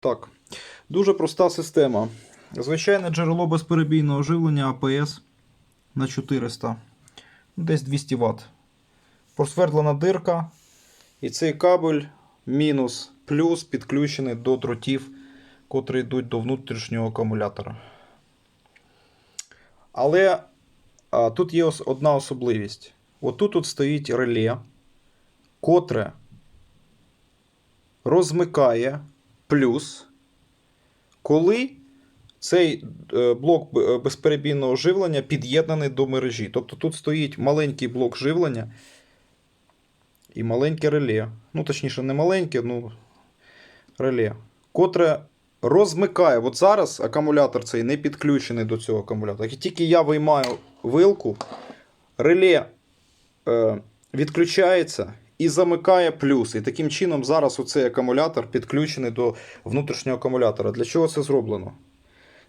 Так, дуже проста система. Звичайне джерело безперебійного живлення АПС на 400, ну, десь 200 Вт. Просвердлена дирка, і цей кабель мінус плюс підключений до дротів, котрі йдуть до внутрішнього акумулятора. Але а, тут є одна особливість. Отут тут стоїть реле, котре розмикає плюс, коли цей е, блок е, безперебійного живлення під'єднаний до мережі. Тобто тут стоїть маленький блок живлення і маленьке реле. Ну, точніше, не маленьке, ну реле, котре розмикає. От зараз акумулятор цей не підключений до цього акумулятора. Як тільки я виймаю вилку, реле е, відключається і замикає плюс. І таким чином зараз оцей акумулятор підключений до внутрішнього акумулятора. Для чого це зроблено?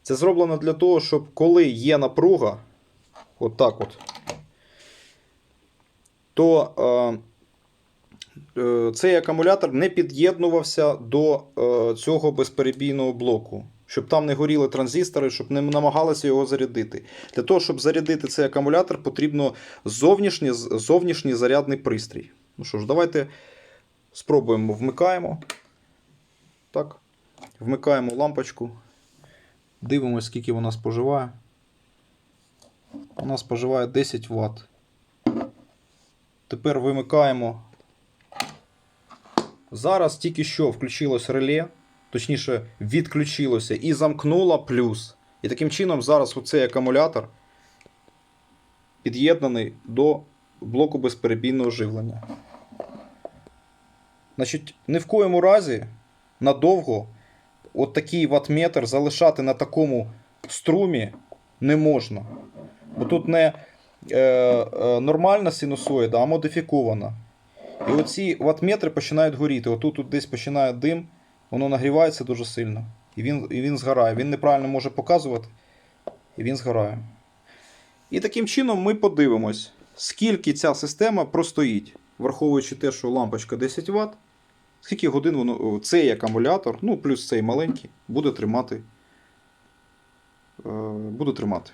Це зроблено для того, щоб коли є напруга, от так от, то е, е, цей акумулятор не під'єднувався до е, цього безперебійного блоку. Щоб там не горіли транзистори, щоб не намагалися його зарядити. Для того, щоб зарядити цей акумулятор, потрібно зовнішній, зовнішній зарядний пристрій. Ну що ж, давайте спробуємо. Вмикаємо. Так. Вмикаємо лампочку. Дивимося, скільки вона споживає. Вона споживає 10 Вт. Тепер вимикаємо. Зараз тільки що включилось реле, точніше, відключилося і замкнуло плюс. І таким чином зараз оцей акумулятор під'єднаний до блоку безперебійного живлення. Значить, ні в коєму разі надовго от такий ватметр залишати на такому струмі не можна. Бо тут не е, е, нормальна синусоїда, а модифікована. І оці ватметри починають горіти. Отут тут десь починає дим, воно нагрівається дуже сильно. І він, і він згорає. Він неправильно може показувати, і він згорає. І таким чином ми подивимось, скільки ця система простоїть, враховуючи те, що лампочка 10 Вт, скільки годин воно, цей акумулятор, ну плюс цей маленький, буде тримати. Е, буде тримати.